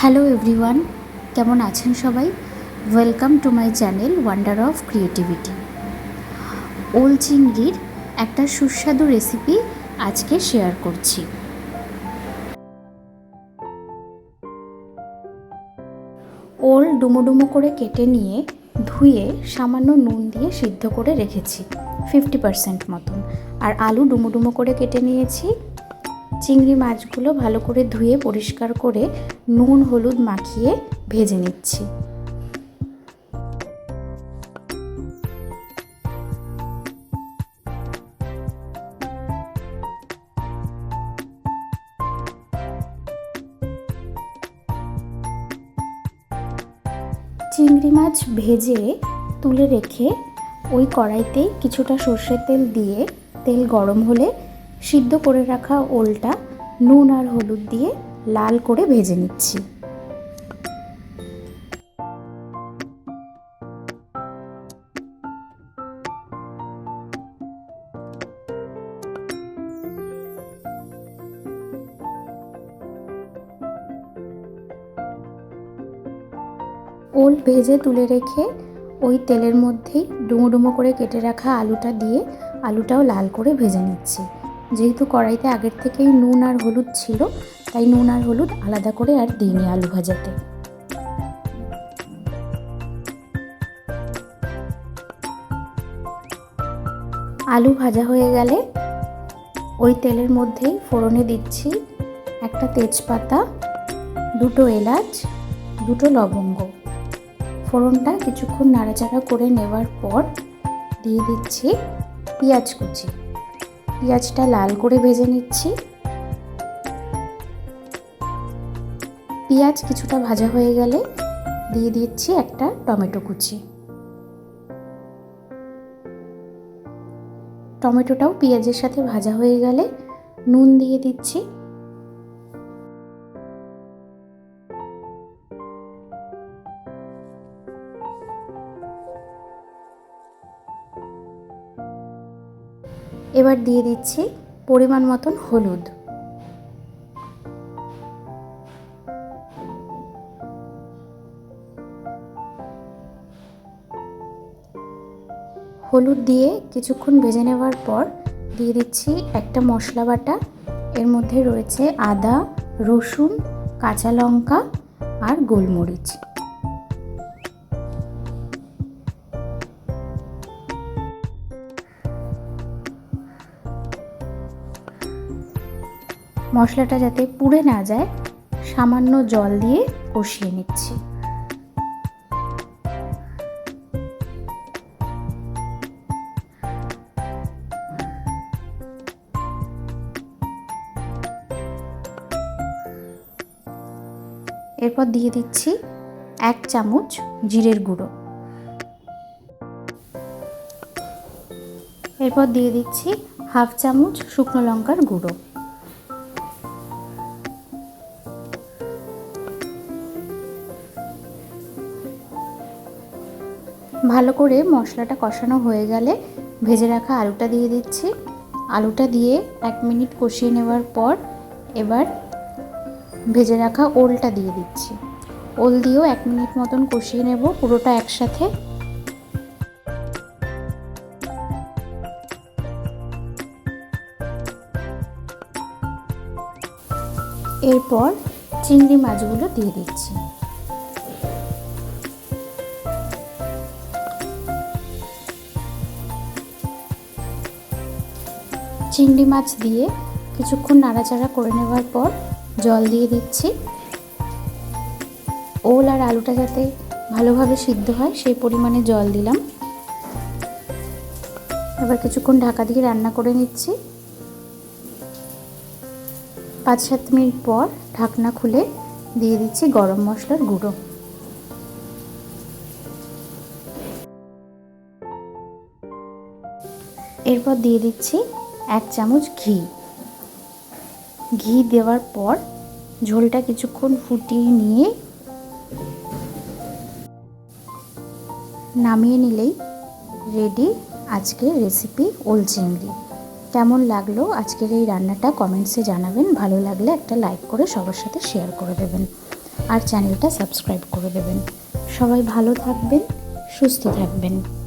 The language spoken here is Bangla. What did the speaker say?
হ্যালো এভরিওয়ান কেমন আছেন সবাই? Welcome to my channel wonder of creativity ওল চিংড়ির একটা সুস্বাদু রেসিপি আজকে শেয়ার করছি। ওল ডুমো ডুমো করে কেটে নিয়ে ধুয়ে সামান্য নুন দিয়ে সিদ্ধ করে রেখেছি ফিফটি পার্সেন্ট মতন। আর আলু ডুমো ডুমো করে কেটে নিয়েছি চিংড়ি মাছগুলো ভালো করে ধুয়ে পরিষ্কার করে নুন, হলুদ মাখিয়ে ভেজে নিচ্ছি। চিংড়ি মাছ ভেজে তুলে রেখে ওই কড়াইতে কিছুটা সর্ষের তেল দিয়ে, তেল গরম হলে সিদ্ধ করে রাখা ওলটা নুন আর হলুদ দিয়ে লাল করে ভেজে নিচ্ছি। ওল ভেজে তুলে রেখে ওই তেলের মধ্যেই ডুমো ডুমো করে কেটে রাখা আলুটা দিয়ে আলুটাও লাল করে ভেজে নিচ্ছি। যেহেতু কড়াইতে আগের থেকেই নুন আর হলুদ ছিল, তাই নুন আর হলুদ আলাদা করে আর দিইনি আলু ভাজাতে। আলু ভাজা হয়ে গেলে ওই তেলের মধ্যেই ফোড়নে দিচ্ছি একটা তেজপাতা, দুটো এলাচ, দুটো লবঙ্গ। ফোড়নটা কিছুক্ষণ নাড়াচাড়া করে নেওয়ার পর দিয়ে দিচ্ছি পেঁয়াজ কুচি। পেঁয়াজটা লাল করে ভেজে নিচ্ছি। পেঁয়াজ কিছুটা ভাজা হয়ে গেলে দিয়ে দিচ্ছি একটা টমেটো কুচি। টমেটোটাও পেঁয়াজের সাথে ভাজা হয়ে গেলে নুন দিয়ে দিচ্ছি। এবার দিয়ে দিচ্ছি পরিমাণ মতন হলুদ। হলুদ দিয়ে কিছুক্ষণ ভেজে নেওয়ার পর দিয়ে দিচ্ছি একটা মশলা বাটা। এর মধ্যে রয়েছে আদা, রসুন, কাঁচা লঙ্কা আর গোলমরিচ। মশলাটা যাতে পুড়ে না যায়, সামান্য জল দিয়ে কষিয়ে নিচ্ছি। এরপর দিয়ে দিচ্ছি এক চামচ জিরের গুঁড়ো। এরপর দিয়ে দিচ্ছি হাফ চামচ শুকনো লঙ্কার গুঁড়ো। ভালো করে মশলাটা কষানো হয়ে গেলে ভেজে রাখা আলুটা দিয়ে দিচ্ছি। আলুটা দিয়ে এক মিনিট কষিয়ে নেওয়ার পর এবার ভেজে রাখা ওলটা দিয়ে দিচ্ছি। ওল দিয়েও এক মিনিট মতন কষিয়ে নেব পুরোটা একসাথে। এরপর চিংড়ি মাছগুলো দিয়ে দিচ্ছি। চিংড়ি মাছ দিয়ে কিছুক্ষণ নাড়াচাড়া করে নেওয়ার পর জল দিয়ে দিচ্ছি। ওল আর আলুটা যাতে ভালোভাবে সিদ্ধ হয়, সেই পরিমাণে জল দিলাম। এবার কিছুক্ষণ ঢাকা দিয়ে রান্না করে নিচ্ছি। পাঁচ সাত মিনিট পর ঢাকনা খুলে দিয়ে দিচ্ছি গরম মশলার গুঁড়ো। এরপর দিয়ে দিচ্ছি এক চামচ ঘি। ঘি দেওয়ার পর ঝোলটা কিছুক্ষণ ফুটিয়ে নিয়ে নামিয়ে নিলেই রেডি আজকের রেসিপি ওল চিংড়ি। কেমন লাগল আজকের এই রান্নাটা কমেন্টসে জানাবেন। ভালো লাগলে একটা লাইক করে সবার সাথে শেয়ার করে দেবেন। আর চ্যানেলটা সাবস্ক্রাইব করে দেবেন। সবাই ভালো থাকবেন, সুস্থ থাকবেন।